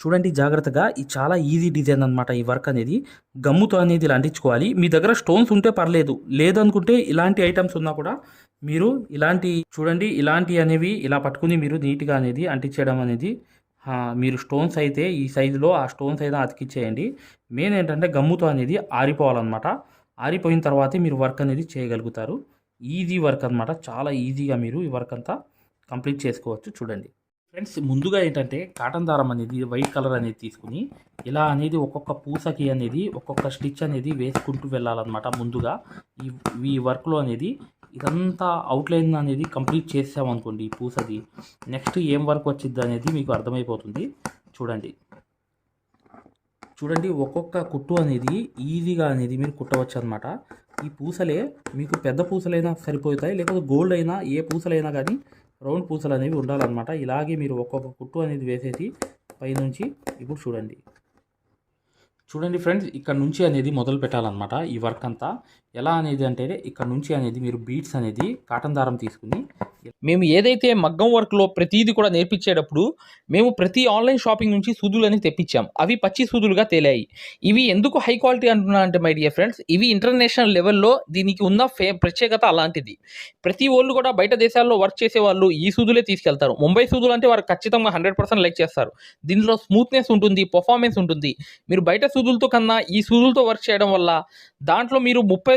చూడండి జాగ్రత్తగా ఇది చాలా ఈజీ డిజైన్ అనమాట ఈ వర్క్ అనేది. గమ్ముతో అనేది ఇలా అంటించుకోవాలి. మీ దగ్గర స్టోన్స్ ఉంటే పర్లేదు. లేదనుకుంటే ఇలాంటి ఐటమ్స్ ఉన్నా కూడా మీరు ఇలాంటి చూడండి ఇలాంటి అనేవి ఇలా పట్టుకుని మీరు నీట్గా అనేది అంటించడం అనేది మీరు స్టోన్స్ అయితే ఈ సైజులో ఆ స్టోన్స్ అయితే అతికిచ్చేయండి. మెయిన్ ఏంటంటే గమ్ముతో అనేది ఆరిపోవాలన్నమాట. ఆరిపోయిన తర్వాతే మీరు వర్క్ అనేది చేయగలుగుతారు. ఈజీ వర్క్ అనమాట చాలా ఈజీగా మీరు ఈ వర్క్ అంతా కంప్లీట్ చేసుకోవచ్చు. చూడండి. ఫ్రెండ్స్ ముందుగా ఏంటంటే కాటన్ దారం అనేది వైట్ కలర్ అనేది తీసుకుని ఇలా అనేది ఒక్కొక్క పూసకి అనేది ఒక్కొక్క స్టిచ్ అనేది వేసుకుంటూ వెళ్ళాలన్నమాట ముందుగా. ఈ ఈ వర్క్లో అనేది ఇదంతా అవుట్లైన్ అనేది కంప్లీట్ చేసామనుకోండి ఈ పూసది. నెక్స్ట్ ఏం వర్క్ వచ్చింది అనేది మీకు అర్థమైపోతుంది. చూడండి. చూడండి ఒక్కొక్క కుట్టు అనేది ఈజీగా అనేది మీరు కుట్టవచ్చు అనమాట ఈ పూసలే మీకు పెద్ద పూసలైనా సరిపోతాయి లేకపోతే గోల్డ్ అయినా ఏ పూసలైనా కానీ రౌండ్ పూసలు అనేవి ఉండాలన్నమాట. ఇలాగే మీరు ఒక్కొక్క కుట్టు అనేది వేసేసి పైనుంచి ఇప్పుడు చూడండి. చూడండి ఫ్రెండ్స్ ఇక్కడ నుంచి అనేది మొదలు పెట్టాలన్నమాట ఈ వర్క్ అంతా. ఎలా అనేది అంటే ఇక్కడ నుంచి అనేది మీరు బీట్స్ అనేది కాటన్ దారం తీసుకుని మేము ఏదైతే మగ్గం వర్క్లో ప్రతిదీ కూడా నేర్పించేటప్పుడు మేము ప్రతి ఆన్లైన్ షాపింగ్ నుంచి సూదులని తెప్పించాం. అవి పచ్చి సూదులుగా తేలాయి. ఇవి ఎందుకు హై క్వాలిటీ అంటున్నా అంటే మై డియర్ ఫ్రెండ్స్ ఇవి ఇంటర్నేషనల్ లెవెల్లో దీనికి ఉన్న ఫే ప్రత్యేకత అలాంటిది. ప్రతి వాళ్ళు కూడా బయట దేశాల్లో వర్క్ చేసే వాళ్ళు ఈ సూదులే తీసుకెళ్తారు. ముంబై సూదులు అంటే వారు ఖచ్చితంగా హండ్రెడ్ పర్సెంట్ లైక్ చేస్తారు. దీనిలో స్మూత్నెస్ ఉంటుంది పర్ఫార్మెన్స్ ఉంటుంది. మీరు బయట సూదులతో కన్నా ఈ సూదులతో వర్క్ చేయడం వల్ల దాంట్లో మీరు ముప్పై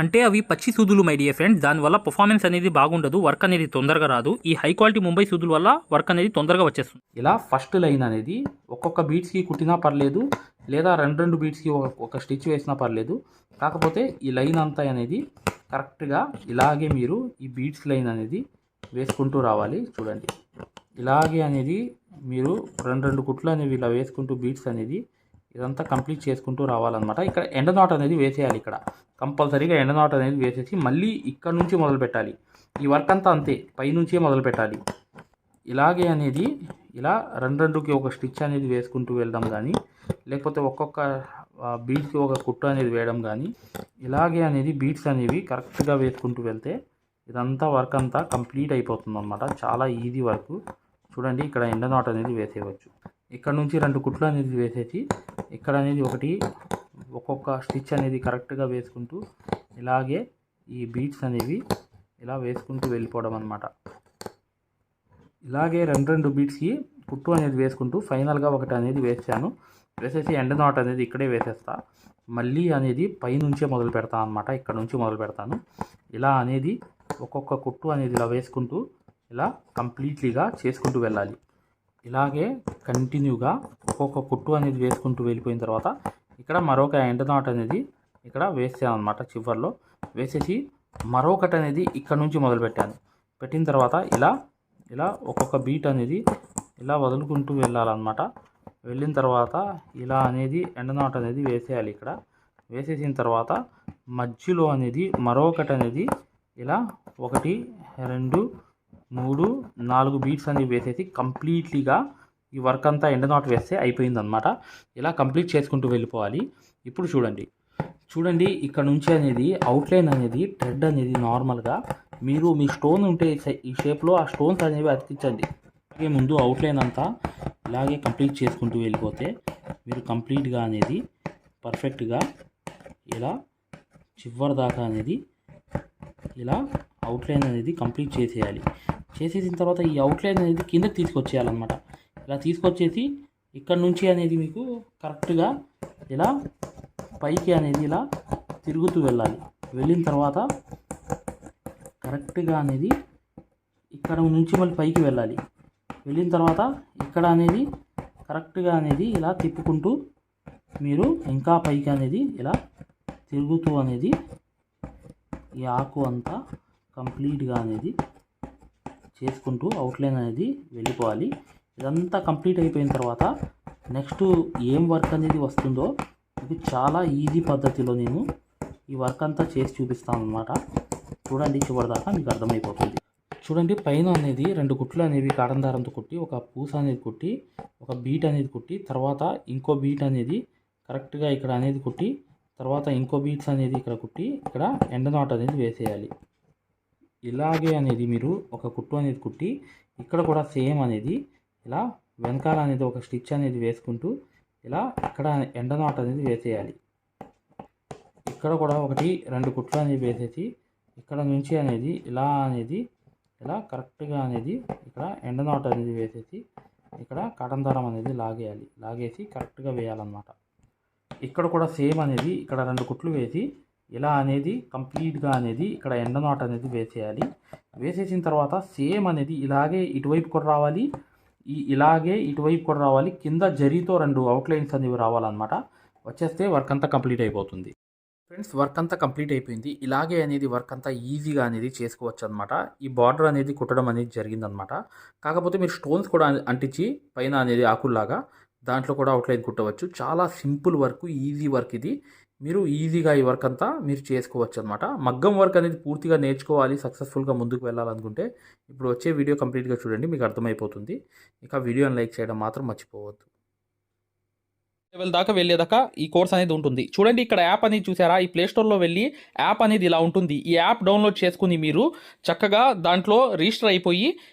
అంటే అవి పచ్చి సూదులు మై డియర్ ఫ్రెండ్స్ దానివల్ల పర్ఫార్మెన్స్ అనేది బాగుండదు వర్క్ అనేది తొందరగా రాదు. ఈ హై క్వాలిటీ ముంబై సూదుల వల్ల వర్క్ అనేది తొందరగా వచ్చేస్తుంది. ఇలా ఫస్ట్ లైన్ అనేది ఒక్కొక్క బీట్స్కి కుట్టినా పర్లేదు లేదా రెండు రెండు బీట్స్కి ఒక స్టిచ్ వేసినా పర్లేదు. కాకపోతే ఈ లైన్ అంతా అనేది కరెక్ట్గా ఇలాగే మీరు ఈ బీట్స్ లైన్ అనేది వేసుకుంటూ రావాలి చూడండి. ఇలాగే అనేది మీరు రెండు రెండు కుట్లు అనేవి ఇలా వేసుకుంటూ బీట్స్ అనేది ఇదంతా కంప్లీట్ చేసుకుంటూ రావాలన్నమాట. ఇక్కడ ఎండ నాట్ అనేది వేసేయాలి ఇక్కడ. కంపల్సరీగా ఎండ నాట్ అనేది వేసేసి మళ్ళీ ఇక్కడ నుంచి మొదలు పెట్టాలి. ఈ వర్క్ అంతా అంతే. పైనుంచే మొదలు పెట్టాలి. ఇలాగే అనేది ఇలా రెండు రెండుకి ఒక స్టిచ్ అనేది వేసుకుంటూ వెళ్ళడం కానీ లేకపోతే ఒక్కొక్క బీట్స్కి ఒక కుట్టు అనేది వేయడం కానీ ఇలాగే అనేది బీట్స్ అనేవి కరెక్ట్గా వేసుకుంటూ వెళ్తే ఇదంతా వర్క్ అంతా కంప్లీట్ అయిపోతుంది అనమాట చాలా ఈజీ వర్క్. చూడండి ఇక్కడ ఎండ నాట్ అనేది వేసేయవచ్చు. ఇక్కడ నుంచి రెండు కుట్లు అనేది వేసేసి ఇక్కడ అనేది ఒకటి ఒక్కొక్క స్టిచ్ అనేది కరెక్ట్గా వేసుకుంటూ ఇలాగే ఈ బీట్స్ అనేవి ఇలా వేసుకుంటూ వెళ్ళిపోవడం అనమాట ఇలాగే రెండు రెండు బీట్స్కి కుట్టు అనేది వేసుకుంటూ ఫైనల్గా ఒకటి అనేది వేసాను. వేసేసి ఎండ నాట్ అనేది ఇక్కడే వేసేస్తా. మళ్ళీ అనేది పైనుంచే మొదలు పెడతాను అనమాట ఇక్కడ నుంచి మొదలు పెడతాను. ఇలా అనేది ఒక్కొక్క కుట్టు అనేది ఇలా వేసుకుంటూ ఇలా కంప్లీట్లీగా చేసుకుంటూ వెళ్ళాలి. ఇలాగే కంటిన్యూగా ఒక్కొక్క కుట్టు అనేది వేసుకుంటూ వెళ్ళిపోయిన తర్వాత ఇక్కడ మరొక ఎండ్ నాట్ అనేది ఇక్కడ వేసాను అనమాట చివర్లో. వేసేసి మరొకటి అనేది ఇక్కడ నుంచి మొదలుపెట్టాను. పెట్టిన తర్వాత ఇలా ఇలా ఒక్కొక్క బీట్ అనేది ఇలా వదులుకుంటూ వెళ్ళాలన్నమాట. వెళ్ళిన తర్వాత ఇలా అనేది ఎండ్ నాట్ అనేది వేసేయాలి ఇక్కడ. వేసేసిన తర్వాత మధ్యలో అనేది మరొకటి అనేది ఇలా ఒకటి రెండు మూడు నాలుగు బీట్స్ అనేవి వేసేసి కంప్లీట్లీగా ఈ వర్క్ అంతా ఎండ నాట్ వేస్తే అయిపోయిందనమాట ఇలా కంప్లీట్ చేసుకుంటూ వెళ్ళిపోవాలి. ఇప్పుడు చూడండి. చూడండి ఇక్కడ నుంచి అనేది అవుట్లైన్ అనేది థ్రెడ్ అనేది నార్మల్గా మీరు మీ స్టోన్ ఉంటే ఈ షేప్లో ఆ స్టోన్స్ అనేవి అతికించండి. అలాగే ముందు అవుట్లైన్ అంతా ఇలాగే కంప్లీట్ చేసుకుంటూ వెళ్ళిపోతే మీరు కంప్లీట్గా అనేది పర్ఫెక్ట్గా ఇలా చివరి దాకా అనేది ఇలా అవుట్లైన్ అనేది కంప్లీట్ చేసేయాలి. చేసేసిన తర్వాత ఈ అవుట్లైన్ అనేది కిందకి తీసుకొచ్చేయాలన్నమాట. ఇలా తీసుకొచ్చేసి ఇక్కడ నుంచి అనేది మీకు కరెక్ట్గా ఇలా పైకి అనేది ఇలా తిరుగుతూ వెళ్ళాలి. వెళ్ళిన తర్వాత కరెక్ట్గా అనేది ఇక్కడ నుంచి మళ్ళీ పైకి వెళ్ళాలి. వెళ్ళిన తర్వాత ఇక్కడ అనేది కరెక్ట్గా అనేది ఇలా తిప్పుకుంటూ మీరు ఇంకా పైకి అనేది ఇలా తిరుగుతూ అనేది ఈ ఆకు అంతా కంప్లీట్గా అనేది చేసుకుంటూ అవుట్లైన్ అనేది వెళ్ళిపోవాలి. ఇదంతా కంప్లీట్ అయిపోయిన తర్వాత నెక్స్ట్ ఏం వర్క్ అనేది వస్తుందో ఇది చాలా ఈజీ పద్ధతిలో నేను ఈ వర్క్ అంతా చేసి చూపిస్తాను అనమాట చూడండి చివరిదాకా మీకు అర్థమైపోతుంది. చూడండి పైన అనేది రెండు కుట్లు అనేవి కాటన్ దారంతో కుట్టి ఒక పూస అనేది కుట్టి ఒక బీట్ అనేది కుట్టి తర్వాత ఇంకో బీట్ అనేది కరెక్ట్గా ఇక్కడ అనేది కుట్టి తర్వాత ఇంకో బీట్స్ అనేది ఇక్కడ కుట్టి ఇక్కడ ఎండ నాట్ అనేది వేసేయాలి. ఇలాగే అనేది మీరు ఒక కుట్టు అనేది కుట్టి ఇక్కడ కూడా సేమ్ అనేది ఇలా వెనకాల అనేది ఒక స్టిచ్ అనేది వేసుకుంటూ ఇలా ఇక్కడ ఎండ నాట్ అనేది వేసేయాలి. ఇక్కడ కూడా ఒకటి రెండు కుట్లు అనేది వేసేసి ఇక్కడ నుంచి అనేది ఇలా అనేది ఇలా కరెక్ట్గా అనేది ఇక్కడ ఎండ నాట్ అనేది వేసేసి ఇక్కడ కటన్ దారం అనేది లాగేయాలి. లాగేసి కరెక్ట్గా వేయాలన్నమాట. ఇక్కడ కూడా సేమ్ అనేది ఇక్కడ రెండు కుట్లు వేసి ఇలా అనేది కంప్లీట్గా అనేది ఇక్కడ ఎండ నాట్ అనేది వేసేయాలి. వేసేసిన తర్వాత సేమ్ అనేది ఇలాగే ఇటువైపు కూడా రావాలి ఈ ఇలాగే ఇటువైపు కూడా రావాలి. కింద జరీతో రెండు అవుట్లైన్స్ అనేవి రావాలన్నమాట. వచ్చేస్తే వర్క్ అంతా కంప్లీట్ అయిపోతుంది. ఫ్రెండ్స్ వర్క్ అంతా కంప్లీట్ అయిపోయింది. ఇలాగే అనేది వర్క్ అంతా ఈజీగా అనేది చేసుకోవచ్చు అనమాట ఈ బార్డర్ అనేది కుట్టడం అనేది జరిగిందనమాట కాకపోతే మీరు స్టోన్స్ కూడా అంటించి పైన అనేది ఆకుల్లాగా దాంట్లో కూడా అవుట్లైన్ కుట్టవచ్చు. చాలా సింపుల్ వర్క్ ఈజీ వర్క్ ఇది. మీరు ఈజీగా ఈ వర్క్ అంతా మీరు చేసుకోవచ్చు అనమాట మగ్గం వర్క్ అనేది పూర్తిగా నేర్చుకోవాలి సక్సెస్ఫుల్గా ముందుకు వెళ్ళాలనుకుంటే ఇప్పుడు వచ్చే వీడియో కంప్లీట్గా చూడండి మీకు అర్థమైపోతుంది. ఇక వీడియోని లైక్ చేయడం మాత్రం మర్చిపోవద్దు. లెవెల్ దాకా వెళ్ళేదాకా ఈ కోర్స్ అనేది ఉంటుంది. చూడండి ఇక్కడ యాప్ అనేది చూసారా? ఈ ప్లే స్టోర్లో వెళ్ళి యాప్ అనేది ఇలా ఉంటుంది. ఈ యాప్ డౌన్లోడ్ చేసుకుని మీరు చక్కగా దాంట్లో రిజిస్టర్ అయిపోయి